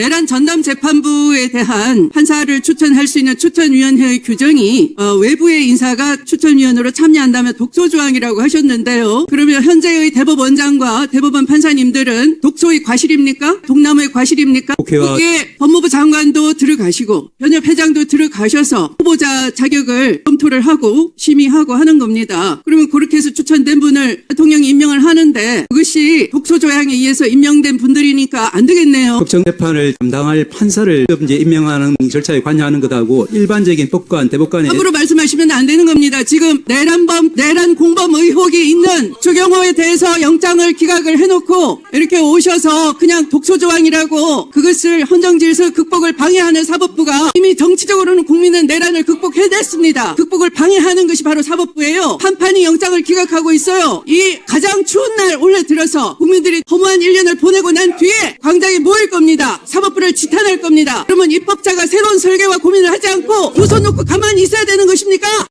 내란 전담 재판부에 대한 판사를 추천할 수 있는 추천위원회의 규정이 어, 외부의 인사가 추천위원으로 참여한다면 독소조항이라고 하셨는데요. 그러면 현재의 대법원장과 대법원 판사님들은 독소의 과실입니까? 동남의 과실입니까? 국회와- 거기에 법무부 장관도 들어가시고 현역 회장도 들어가셔서 후보자 자격을 검토를 하고 심의하고 하는 겁니다. 그러면 그렇게 해서 추천된 분을 대통령이 임명을 하는데 그것이 독소 조항에 의해서 임명된 분들이니까 안 되겠네요. 법정 재판을 담당할 판사를 이제 임명하는 절차에 관여하는 것하고 일반적인 법관, 대법관의 함부로 말씀하시면 안 되는 겁니다. 지금 내란범, 내란 공범 의혹이 있는 주경호에 대해서 영장을 기각을 해놓고 이렇게 오셔서 그냥 독소 조항이라고 그것을 헌정 질서 극복을 방해하는 사법부가 이미 정치적으로는 국민은 내란을 극복해냈습니다. 극복을 방해하는 것이 바로 사법부예요. 한판이 영장을 기각하고 있어요. 이 가장 추운 날 올해 들어 서 국민들이 허무한 1년을 보내고 난 뒤에 광장에 모일 겁니다. 사법부를 지탄할 겁니다. 그러면 입법자가 새로운 설계와 고민을 하지 않고 두 손 놓고 가만히 있어야 되는 것입니까?